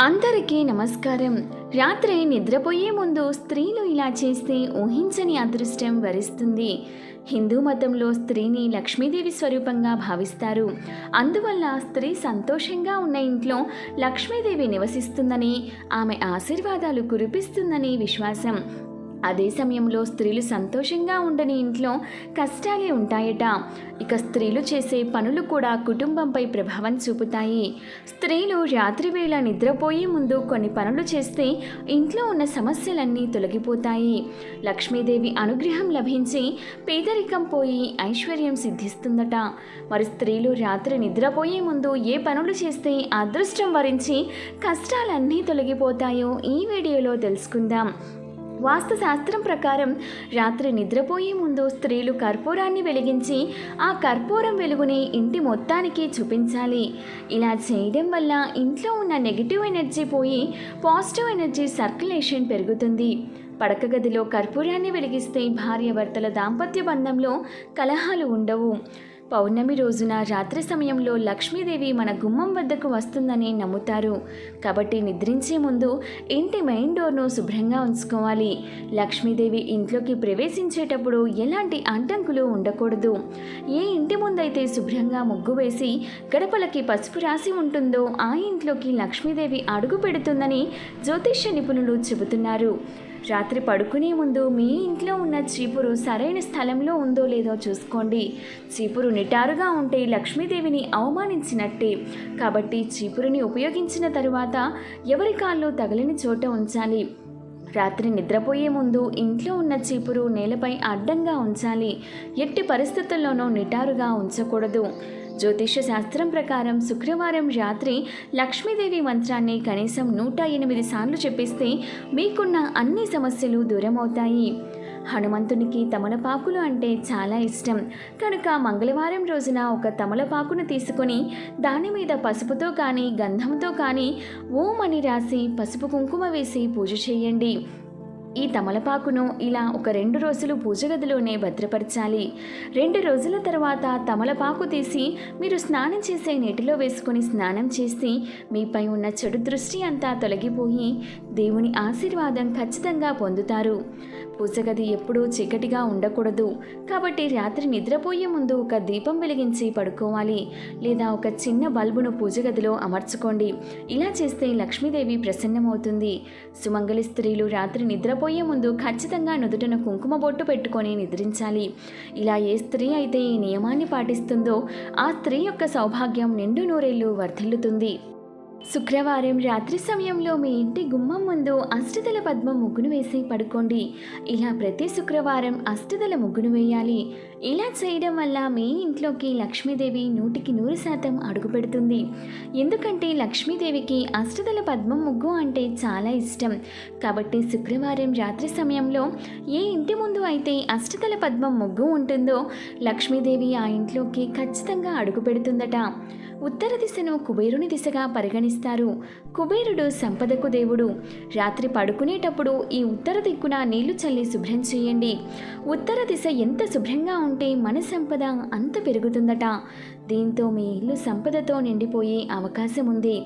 అందరికీ నమస్కారం. రాత్రి నిద్రపోయే ముందు స్త్రీలు ఇలా చేస్తే ఊహించని అదృష్టం వరిస్తుంది. హిందూ మతంలో స్త్రీని లక్ష్మీదేవి స్వరూపంగా భావిస్తారు. అందువల్ల స్త్రీ సంతోషంగా ఉన్న ఇంట్లో లక్ష్మీదేవి నివసిస్తుందని ఆమె ఆశీర్వాదాలు కురిపిస్తుందని విశ్వాసం. అదే సమయంలో స్త్రీలు సంతోషంగా ఉండని ఇంట్లో కష్టాలే ఉంటాయట. ఇక స్త్రీలు చేసే పనులు కూడా కుటుంబంపై ప్రభావం చూపుతాయి. స్త్రీలు రాత్రివేళ నిద్రపోయే ముందు కొన్ని పనులు చేస్తే ఇంట్లో ఉన్న సమస్యలన్నీ తొలగిపోతాయి. లక్ష్మీదేవి అనుగ్రహం లభించి పేదరికం పోయి ఐశ్వర్యం సిద్ధిస్తుందట. మరి స్త్రీలు రాత్రి నిద్రపోయే ముందు ఏ పనులు చేస్తే అదృష్టం వరించి కష్టాలన్నీ తొలగిపోతాయో ఈ వీడియోలో తెలుసుకుందాం. వాస్తు శాస్త్రం ప్రకారం రాత్రి నిద్రపోయే ముందు స్త్రీలు కర్పూరాన్ని వెలిగించి ఆ కర్పూరం వెలుగుని ఇంటి మొత్తానికి చూపించాలి. ఇలా చేయడం వల్ల ఇంట్లో ఉన్న నెగిటివ్ ఎనర్జీ పోయి పాజిటివ్ ఎనర్జీ సర్క్యులేషన్ పెరుగుతుంది. పడక గదిలో కర్పూరాన్ని వెలిగిస్తే భార్యాభర్తల దాంపత్య బంధంలో కలహాలు ఉండవు. పౌర్ణమి రోజున రాత్రి సమయంలో లక్ష్మీదేవి మన గుమ్మం వద్దకు వస్తుందని నమ్ముతారు. కాబట్టి నిద్రించే ముందు ఇంటి మెయిన్ డోర్ను శుభ్రంగా ఉంచుకోవాలి. లక్ష్మీదేవి ఇంట్లోకి ప్రవేశించేటప్పుడు ఎలాంటి అడ్డంకులు ఉండకూడదు. ఏ ఇంటి ముందైతే శుభ్రంగా ముగ్గు వేసి గడపలకి పసుపు రాసి ఉంటుందో ఆ ఇంట్లోకి లక్ష్మీదేవి అడుగు పెడుతుందని జ్యోతిష్య నిపుణులు చెబుతున్నారు. రాత్రి పడుకునే ముందు మీ ఇంట్లో ఉన్న చీపురు సరైన స్థలంలో ఉందో లేదో చూసుకోండి. చీపురు నిటారుగా ఉంటే లక్ష్మీదేవిని అవమానించినట్టే. కాబట్టి చీపురుని ఉపయోగించిన తరువాత ఎవరి కాళ్ళు తగలిని చోట ఉంచాలి. రాత్రి నిద్రపోయే ముందు ఇంట్లో ఉన్న చీపురు నేలపై అడ్డంగా ఉంచాలి. ఎట్టి పరిస్థితుల్లోనూ నిటారుగా ఉంచకూడదు. జ్యోతిష్య శాస్త్రం ప్రకారం శుక్రవారం రాత్రి లక్ష్మీదేవి మంత్రాన్ని కనీసం నూట ఎనిమిది సార్లు చెప్పిస్తే మీకున్న అన్ని సమస్యలు దూరమవుతాయి. హనుమంతునికి తమలపాకులు అంటే చాలా ఇష్టం. కనుక మంగళవారం రోజున ఒక తమలపాకును తీసుకొని దాని మీద పసుపుతో కానీ గంధంతో కానీ ఓం అని రాసి పసుపు కుంకుమ వేసి పూజ చేయండి. ఈ తమలపాకును ఇలా ఒక రెండు రోజులు పూజ గదిలోనే భద్రపరచాలి. రెండు రోజుల తర్వాత తమలపాకు తీసి మీరు స్నానం చేసే నీటిలో వేసుకొని స్నానం చేసి మీపై ఉన్న చెడు దృష్టి అంతా తొలగిపోయి దేవుని ఆశీర్వాదం ఖచ్చితంగా పొందుతారు. పూజ గది ఎప్పుడూ చీకటిగా ఉండకూడదు. కాబట్టి రాత్రి నిద్రపోయే ముందు ఒక దీపం వెలిగించి పడుకోవాలి. లేదా ఒక చిన్న బల్బును పూజ గదిలో అమర్చుకోండి. ఇలా చేస్తే లక్ష్మీదేవి ప్రసన్నమవుతుంది. సుమంగళి స్త్రీలు రాత్రి నిద్రపోయే ముందు ఖచ్చితంగా నుదుటన కుంకుమ బొట్టు పెట్టుకొని నిద్రించాలి. ఇలా ఏ స్త్రీ అయితే ఈ నియమాన్ని పాటిస్తుందో ఆ స్త్రీ యొక్క సౌభాగ్యం నిండు నూరేళ్ళు వర్ధిల్లుతుంది. శుక్రవారం రాత్రి సమయంలో మీ ఇంటి గుమ్మం ముందు అష్టదల పద్మం ముగ్గును వేసి పడుకోండి. ఇలా ప్రతి శుక్రవారం అష్టదల ముగ్గును వేయాలి. ఇలా చేయడం వల్ల మీ ఇంట్లోకి లక్ష్మీదేవి నూటికి నూరు శాతం అడుగు పెడుతుంది. ఎందుకంటే లక్ష్మీదేవికి అష్టదల పద్మం ముగ్గు అంటే చాలా ఇష్టం. కాబట్టి శుక్రవారం రాత్రి సమయంలో ఏ ఇంటి ముందు అయితే అష్టదల పద్మం ముగ్గు ఉంటుందో లక్ష్మీదేవి ఆ ఇంట్లోకి ఖచ్చితంగా అడుగుపెడుతుందట ఉత్తర దిశను కుబేరుని దిశగా పరిగణిస్తారు. కుబేరుడు సంపదకు దేవుడు. రాత్రి పడుకునేటప్పుడు ఈ ఉత్తర దిక్కున నీళ్ళు చల్లి శుభ్రం చేయండి. ఉత్తర దిశ ఎంత శుభ్రంగా ఉంటే మన సంపద అంత పెరుగుతుందట. దీంతో మీ ఇల్లు సంపదతో నిండిపోయే అవకాశం ఉంది.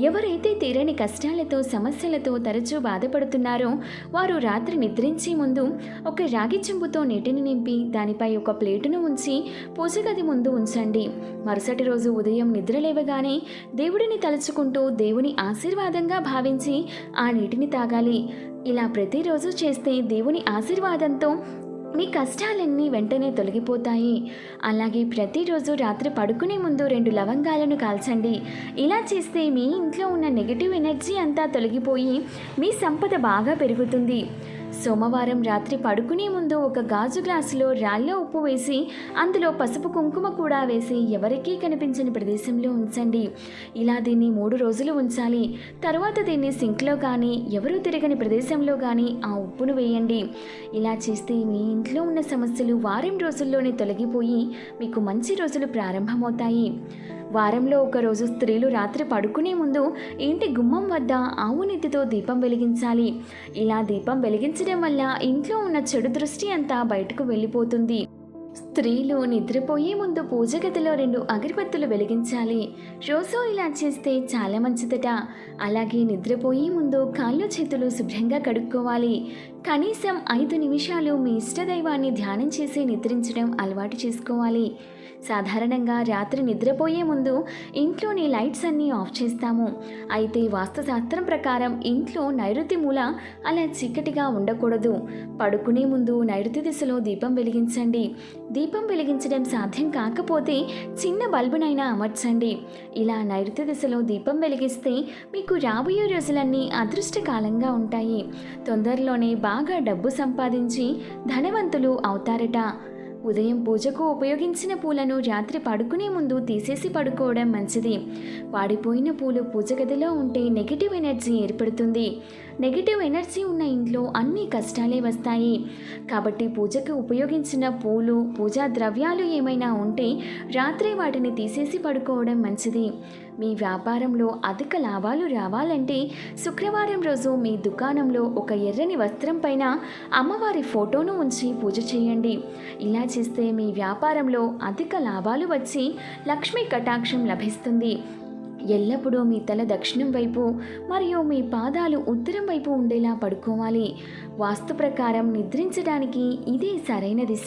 ఎవరైతే తీరని కష్టాలతో సమస్యలతో తరచూ బాధపడుతున్నారో వారు రాత్రి నిద్రించే ముందు ఒక రాగి చెంబుతో నీటిని నింపి దానిపై ఒక ప్లేటును ఉంచి పూజగది ముందు ఉంచండి. మరుసటి రోజు ఉదయం నిద్రలేవగానే దేవుడిని తలుచుకుంటూ దేవుని ఆశీర్వాదంగా భావించి ఆ నీటిని తాగాలి. ఇలా ప్రతిరోజు చేస్తే దేవుని ఆశీర్వాదంతో మీ కష్టాలన్నీ వెంటనే తొలగిపోతాయి. అలాగే ప్రతిరోజు రాత్రి పడుకునే ముందు రెండు లవంగాలను కాల్చండి. ఇలా చేస్తే మీ ఇంట్లో ఉన్న నెగిటివ్ ఎనర్జీ అంతా తొలగిపోయి మీ సంపద బాగా పెరుగుతుంది. సోమవారం రాత్రి పడుకునే ముందు ఒక గాజు గ్లాసులో రాళ్ళ ఉప్పు వేసి అందులో పసుపు కుంకుమ కూడా వేసి ఎవరికీ కనిపించని ప్రదేశంలో ఉంచండి. ఇలా దీన్ని మూడు రోజులు ఉంచాలి. తర్వాత దీన్ని సింక్లో కానీ ఎవరూ తిరగని ప్రదేశంలో కానీ ఆ ఉప్పును వేయండి. ఇలా చేస్తే మీ ఇంట్లో ఉన్న సమస్యలు వారం రోజుల్లోనే తొలగిపోయి మీకు మంచి రోజులు ప్రారంభమవుతాయి. వారంలో ఒకరోజు స్త్రీలు రాత్రి పడుకునే ముందు ఇంటి గుమ్మం వద్ద ఆవు నెత్తితో దీపం వెలిగించాలి. ఇలా దీపం వెలిగించడం వల్ల ఇంట్లో ఉన్న చెడు దృష్టి అంతా బయటకు వెళ్ళిపోతుంది. స్త్రీలు నిద్రపోయే ముందు పూజ గదిలో రెండు అగరబత్తులు వెలిగించాలి. రోజు ఇలా చేస్తే చాలా మంచిదట. అలాగే నిద్రపోయే ముందు కాళ్ళు చేతులు శుభ్రంగా కడుక్కోవాలి. కనీసం ఐదు నిమిషాలు మీ ఇష్టదైవాన్ని ధ్యానం చేసి నిద్రించడం అలవాటు చేసుకోవాలి. సాధారణంగా రాత్రి నిద్రపోయే ముందు ఇంట్లోని లైట్స్ అన్నీ ఆఫ్ చేస్తాము. అయితే వాస్తుశాస్త్రం ప్రకారం ఇంట్లో నైరుతి మూల అలా చీకటిగా ఉండకూడదు. పడుకునే ముందు నైరుతి దిశలో దీపం వెలిగించండి. దీపం వెలిగించడం సాధ్యం కాకపోతే చిన్న బల్బునైనా అమర్చండి. ఇలా నైరుతి దిశలో దీపం వెలిగిస్తే మీకు రాబోయే రోజులన్నీ అదృష్టకాలంగా ఉంటాయి. తొందరలోనే బాగా డబ్బు సంపాదించి ధనవంతులు అవుతారట. ఉదయం పూజకు ఉపయోగించిన పూలను రాత్రి పడుకునే ముందు తీసేసి పడుకోవడం మంచిది. పాడిపోయిన పూలు పూజ గదిలో ఉంటే నెగిటివ్ ఎనర్జీ ఏర్పడుతుంది. నెగిటివ్ ఎనర్జీ ఉన్న ఇంట్లో అన్ని కష్టాలే వస్తాయి. కాబట్టి పూజకు ఉపయోగించిన పూలు పూజా ద్రవ్యాలు ఏమైనా ఉంటే రాత్రి వాటిని తీసేసి పడుకోవడం మంచిది. మీ వ్యాపారంలో అధిక లాభాలు రావాలంటే శుక్రవారం రోజు మీ దుకాణంలో ఒక ఎర్రని వస్త్రం పైన అమ్మవారి ఫోటోను ఉంచి పూజ చేయండి. ఇలా చేస్తే మీ వ్యాపారంలో అధిక లాభాలు వచ్చి లక్ష్మీ కటాక్షం లభిస్తుంది. ఎల్లప్పుడూ మీ తల దక్షిణం వైపు మరియు మీ పాదాలు ఉత్తరం వైపు ఉండేలా పడుకోవాలి. వాస్తు ప్రకారం నిద్రించడానికి ఇదే సరైన దిశ.